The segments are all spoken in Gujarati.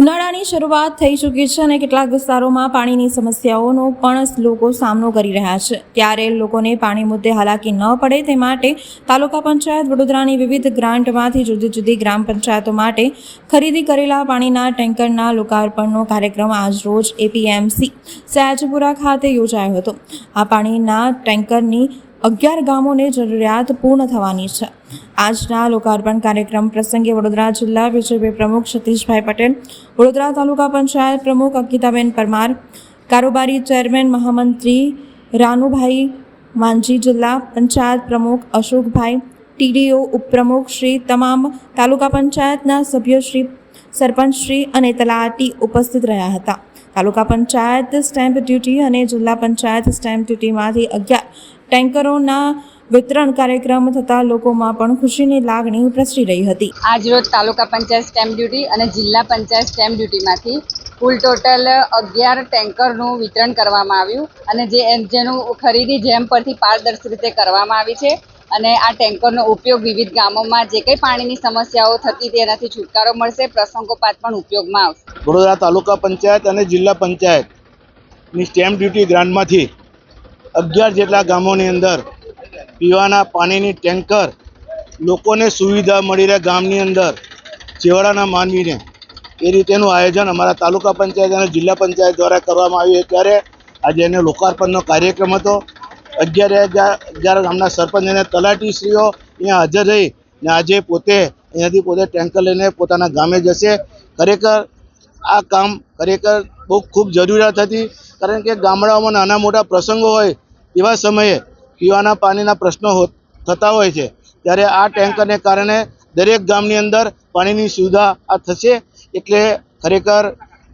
ઉનાળાની શરૂઆત થઈ ચૂકી છે અને કેટલાક વિસ્તારોમાં પાણીની સમસ્યાઓનો પણ લોકો સામનો કરી રહ્યા છે. ત્યારે લોકોને પાણી મુદ્દે હાલાકી ન પડે તે માટે તાલુકા પંચાયત વડોદરાની વિવિધ ગ્રાન્ટમાંથી જુદી જુદી ગ્રામ પંચાયતો માટે ખરીદી કરેલા પાણીના ટેન્કરના લોકાર્પણનો કાર્યક્રમ આજરોજ એપીએમસી સયાજીપુરા ખાતે યોજાયો હતો. આ પાણીના ટેન્કરની અગિયાર ગામોને જરૂરિયાત પૂર્ણ થવાની છે. આજના લોકાર્પણ કાર્યક્રમ પ્રસંગે વડોદરા જિલ્લા બીજેપી પ્રમુખ સતીશભાઈ પટેલ, વડોદરા તાલુકા પંચાયત પ્રમુખ અંકિતાબેન પરમાર, કારોબારી ચેરમેન મહામંત્રી રાનુભાઈ માંજી જિલ્લા પંચાયત પ્રમુખ અશોકભાઈ, ટીડીઓ ઉપપ્રમુખ શ્રી તમામ તાલુકા પંચાયતના સભ્યશ્રી સરપંચશ્રી અને તલાટી ઉપસ્થિત રહ્યા હતા. તાલુકા પંચાયત સ્ટેમ્પ ડ્યુટી અને જિલ્લા પંચાયત સ્ટેમ્પ ડ્યુટીમાંથી અગિયાર ટેન્કરોના વિતરણ કાર્યક્રમ થતાં લોકોમાં પણ ખુશીની લાગણી પ્રસરી રહી હતી. આજરોજ તાલુકા પંચાયત સ્ટેમ્પ ડ્યુટી અને જિલ્લા પંચાયત સ્ટેમ્પ ડ્યુટીમાંથી કુલ ટોટલ અગિયાર ટેન્કરનું વિતરણ કરવામાં આવ્યું અને જે જેનું ખરીદી જેમ પરથી પારદર્શક રીતે કરવામાં આવી છે. અને આ ટેન્કરનો ઉપયોગ વિવિધ ગામોમાં જે કંઈ પાણીની સમસ્યાઓ થતી તેનાથી છુટકારો મળશે. પ્રસંગોપાત પણ ઉપયોગમાં આવશે. વડોદરા તાલુકા પંચાયત અને જિલ્લા પંચાયતની સ્ટેમ્પ ડ્યુટી ગ્રાન્ટમાંથી અગિયાર જેટલા ગામોની અંદર પીવાના પાણીની ટેન્કર લોકોને સુવિધા મળી રહે ગામની અંદર છેવાડાના માનવીને. એ રીતેનું આયોજન અમારા તાલુકા પંચાયત અને જિલ્લા પંચાયત દ્વારા કરવામાં આવ્યું ત્યારે આજે એને લોકાર્પણનો કાર્યક્રમ હતો. અગિયાર અગિયાર ગામના સરપંચ અને તલાટીશ્રીઓ અહીંયા હાજર રહી ને આજે પોતે અહીંયાથી પોતે ટેન્કર લઈને પોતાના ગામે જશે. ખરેખર આ કામ ખરેખર બહુ ખૂબ જરૂરિયાત હતી. કારણ કે ગામડાઓમાં નાના મોટા પ્રસંગો હોય એવા સમયે પીવાના પાણીના પ્રશ્નો થતા હોય છે. ત્યારે આ ટેન્કરને કારણે દરેક ગામની અંદર પાણીની સુવિધા આ થશે. એટલે ખરેખર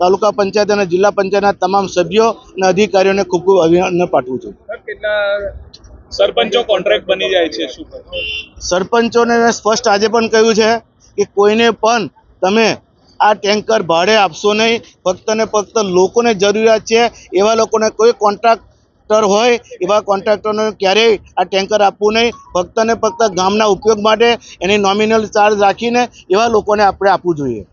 તાલુકા પંચાયત અને જિલ્લા પંચાયતના તમામ સભ્યો અને અધિકારીઓને ખૂબ ખૂબ અભિનંદન પાઠવું છું. સરપંચો કોન્ટ્રાક્ટ બની જાય છે શું સરપંચોને મેં સ્પષ્ટ આજે પણ કહ્યું છે કે કોઈને પણ તમે આ ટેન્કર ભાડે આપશો નહીં ફક્ત ને ફક્ત લોકોને જરૂરિયાત છે એવા લોકોને કોઈ કોન્ટ્રાક્ટર હોય એવા કોન્ટ્રાક્ટરને ક્યારેય આ ટેન્કર આપવું નહીં ફક્ત ને ફક્ત ગામના ઉપયોગ માટે એની નોમિનલ ચાર્જ રાખીને એવા લોકોને આપણે આપવું જોઈએ.